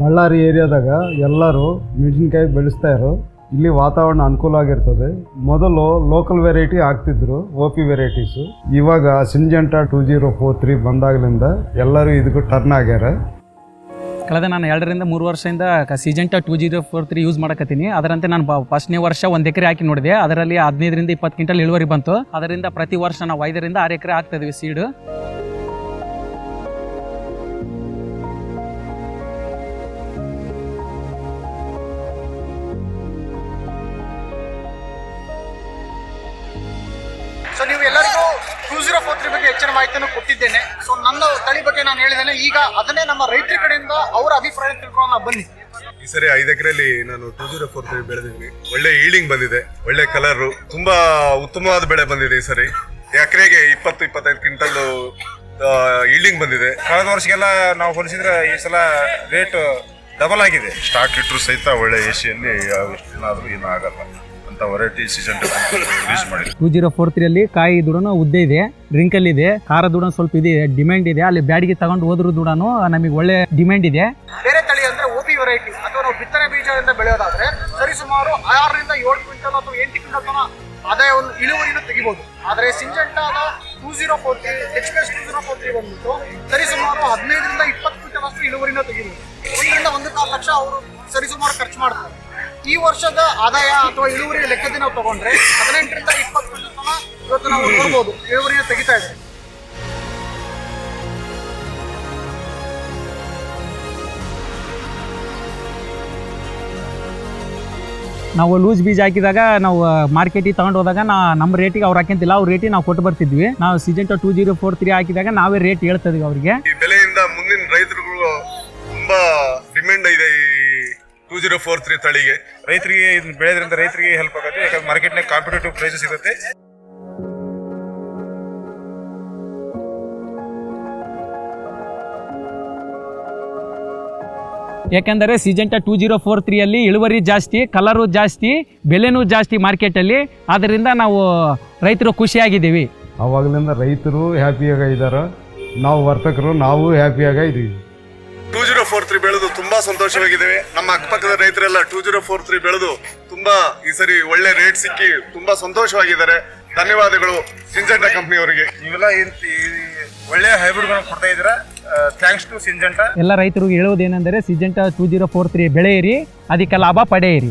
ಬಳ್ಳಾರಿ ಏರಿಯಾದಾಗ ಎಲ್ಲರೂ ಮೆಣಸಿನ್ಕಾಯಿ ಬೆಳೆಸ್ತಾ ಇರೋ ಇಲ್ಲಿ ವಾತಾವರಣ ಅನುಕೂಲ ಆಗಿರ್ತದೆ. ಮೊದಲು ಲೋಕಲ್ ವೆರೈಟಿ ಹಾಕ್ತಿದ್ರು ಓ ಪಿ ವೆರೈಟೀಸು ಇವಾಗ Syngenta two zero four three ಬಂದಾಗಲಿಂದ ಎಲ್ಲರೂ ಇದಕ್ಕೂ ಟರ್ನ್ ಆಗ್ಯಾರ. ಕಳೆದ ನಾನು ಎರಡರಿಂದ ಮೂರು ವರ್ಷದಿಂದ Syngenta two zero four three use ಮಾಡಕತ್ತೀನಿ. ಅದರಂತೆ ನಾನು ಫಸ್ಟ್ನೇ ವರ್ಷ ಒಂದು ಎಕರೆ ಹಾಕಿ ನೋಡಿದೆ. ಅದರಲ್ಲಿ ಹದಿನೈದರಿಂದ ಇಪ್ಪತ್ತು ಕ್ವಿಂಟಲ್ ಇಳುವರಿ ಬಂತು. ಅದರಿಂದ ಪ್ರತಿ ವರ್ಷ ನಾವು ಐದರಿಂದ ಆರು ಎಕರೆ ಹಾಕ್ತಾ ಇದೀವಿ ಸೀಡು ಸೊ ನೀವು ಎಲ್ಲರಿಗೂ ಟೂ ಜೀರೋ ಫೋರ್ ತ್ರೀ ಬಗ್ಗೆ ಹೆಚ್ಚಿನ ಮಾಹಿತಿಯನ್ನು ಕೊಟ್ಟಿದ್ದೇನೆ. ಸೊ ನನ್ನ ತಳಿ ಬಗ್ಗೆ ನಾನು ಹೇಳಿದ್ದೇನೆ. ಈಗ ಅದನ್ನೇ ನಮ್ಮ ರೈತರ ಕಡೆಯಿಂದ ಅವರ ಅಭಿಪ್ರಾಯ ತಿಳ್ಕೊಳ್ಳೋಣ. ಬನ್ನಿ. ಈ ಸರಿ ಐದು ಎಕರೆಯಲ್ಲಿ ನಾನು ಟೂ ಜೀರೋ ಫೋರ್ ತ್ರೀ ಬೆಳೆದಿದ್ದೀನಿ. ಒಳ್ಳೆ ಈಲ್ಡಿಂಗ್ ಬಂದಿದೆ. ಒಳ್ಳೆ ಕಲರ್ ತುಂಬಾ ಉತ್ತಮವಾದ ಬೆಳೆ ಬಂದಿದೆ ಈ ಸರಿ. ಎಕರೆಗೆ ಇಪ್ಪತ್ತು ಇಪ್ಪತ್ತೈದು ಕ್ವಿಂಟಲ್ ಈಲ್ಡಿಂಗ್ ಬಂದಿದೆ. ಕಳೆದ ವರ್ಷಕ್ಕೆಲ್ಲ ನಾವು ಹೊಲಿಸಿದ್ರೆ ಈ ಸಲ ರೇಟ್ ಡಬಲ್ ಆಗಿದೆ. ಸ್ಟಾಕ್ ಇಟ್ಟರು ಸಹಿತ ಒಳ್ಳೆ ಏಷಿಯಲ್ಲಿ ಏನಾದರೂ ಏನೂ ಆಗಲ್ಲ. ಅಂತ ವೆರೈಟಿ ಸೀಸನ್ ರಿಲೀಸ್ ಮಾಡಿದ್ರು. ಟೂ ಜೀರೋ ಫೋರ್ ತ್ರೀಯಲ್ಲಿ ಕಾಯಿ ದುಡನ ಉದ್ದೆ ಇದೆ ಡ್ರಿಂಕಲ್ ಇದೆ ಖಾರ ದುಡ ಸ್ವಲ್ಪ ಇದೆ ಡಿಮ್ಯಾಂಡ್ ಇದೆ ಅಲ್ಲಿ ಬ್ಯಾಡಿಗೆ ತಗೊಂಡು ಹೋದ್ರು ದುಡನು ನಮಗೆ ಒಳ್ಳೆ ಡಿಮ್ಯಾಂಡ್ ಇದೆ. ಬೇರೆ ತಳಿ ಅಂದ್ರೆ ಓಪಿ ವೆರೈಟಿ ಅಥವಾ ನಾವು ಬಿತ್ತನೆ ಬೀಜದಿಂದ ಬೆಳೆಯೋದಾದ್ರೆ ಸರಿಸುಮಾರು ಆರರಿಂದ ಏಳು ಕ್ವಿಂಟಲ್ ಅಥವಾ ಎಂಟು ಕ್ವಿಂಟಲ್ ಅದೇ ಒಂದು ಇಳುವರಿನ ತೆಗಿಬಹುದು ಆದರೆ ಸಿಂಜೆಂಟಾದ two zero four three H P S two zero four three ಬಂದ್ಬಿಟ್ಟು ಸರಿಸುಮಾರು ಹದಿನೈದರಿಂದ ಇಪ್ಪತ್ತು ಕ್ವಿಂಟಲ್ ಅಷ್ಟು ಇಳುವರಿನ ತೆಗಿಬಹುದು ಒಂದರಿಂದ ಒಂದು ಕಾಲು ಲಕ್ಷ ಅವರು ಸರಿಸುಮಾರು ಖರ್ಚು ಮಾಡ್ತಾರೆ. ಈ ವರ್ಷದ ಆದಾಯ ಅಥವಾ ಇಳುವರಿ ಲೆಕ್ಕದಲ್ಲಿ ನಾವು ತಗೊಂಡ್ರೆ ಹದಿನೆಂಟರಿಂದ ಇಪ್ಪತ್ತು ತನಕ ಇವತ್ತು ನಾವು ನೋಡ್ಬೋದು. ಇಳುವರಿನ ತೆಗಿತಾ ಇದ್ದಾರೆ ನಾವು ಲೂಸ್ ಬೀಜ ಹಾಕಿದಾಗ ನಾವು ಮಾರ್ಕೆಟಿಗೆ ತಗೊಂಡು ಹೋದಾಗ ನಾ ನಮ್ಮ ರೇಟಿಗೆ ಅವ್ರು ಹಾಕಿಂತಿಲ್ಲ. ಅವ್ರ ರೇಟಿಗೆ ನಾವು ಕೊಟ್ಟು ಬರ್ತಿದ್ವಿ. ನಾವು Syngenta two zero four three ಹಾಕಿದಾಗ ನಾವೇ ರೇಟ್ ಹೇಳ್ತಿದ್ವಿ ಅವರಿಗೆ. ಈ ಬೆಲೆಯಿಂದ ಮುಂದಿನ ರೈತರುಗಳು ತುಂಬಾ ಡಿಮ್ಯಾಂಡ್ ಇದೆ ಈ ಟೂ ಜೀರೋ ಫೋರ್ ತ್ರೀ ತಳಿಗೆ. ರೈತರಿಗೆ ಇದನ್ನ ಬೆಳೆದ್ರಿಂದ ರೈತರಿಗೆ ಹೆಲ್ಪ್ ಆಗುತ್ತೆ ಯಾಕಂದ್ರೆ ಮಾರ್ಕೆಟ್ನಾಗ ಕಾಂಪಿಟೇಟಿವ್ ಪ್ರೈಸ್ ಸಿಗುತ್ತೆ. ಯಾಕೆಂದರೆ ಸಿಜೆಂಟಾ ಟೂ ಜೀರೋ ಫೋರ್ ತ್ರೀಯಲ್ಲಿ ಇಳುವರಿ ಜಾಸ್ತಿ ಕಲರು ಜಾಸ್ತಿ ಬೆಲೆನೂ ಜಾಸ್ತಿ ಮಾರ್ಕೆಟಲ್ಲಿ ಆದ್ದರಿಂದ ನಾವು ರೈತರು ಖುಷಿಯಾಗಿದ್ದೀವಿ. ಅವಾಗಲಿಂದ ರೈತರು ಹ್ಯಾಪಿಯಾಗ ಇದ್ದಾರೆ ನಾವು ವರ್ತಕರು ನಾವು ಹ್ಯಾಪಿಯಾಗ ಇದ್ದೀವಿ ಫೋರ್ ತ್ರೀ ಬೆಳೆದು ತುಂಬಾ ಸಂತೋಷವಾಗಿದ್ದೇವೆ. ನಮ್ಮ ಅಕ್ಕಪಕ್ಕದ ರೈತರೆಲ್ಲ ಟೂ ಜೀರೋ ಫೋರ್ ತ್ರೀ ಬೆಳೆದು ತುಂಬಾ ಈ ಸರಿ ಒಳ್ಳೆ ರೇಟ್ ಸಿಕ್ಕಿ ತುಂಬಾ ಸಂತೋಷವಾಗಿದ್ದಾರೆ. ಧನ್ಯವಾದಗಳು ಸಿಂಜೆಂಟಾ ಕಂಪ್ನಿಯವರಿಗೆ ನೀವೆಲ್ಲ ಇವೆಲ್ಲ ಏನು ಒಳ್ಳೆ ಹೈಬ್ರಿಡ್ಗಳನ್ನು ಕೊಡ್ತಾ ಇದ್ದೀರಾ? Thanks to Syngenta. ಎಲ್ಲ ರೈತರು ಹೇಳುವುದೇನೆಂದರೆ Syngenta two zero four three ಬೆಳೆಯಿರಿ ಅದಕ್ಕೆ ಲಾಭ ಪಡೆಯಿರಿ.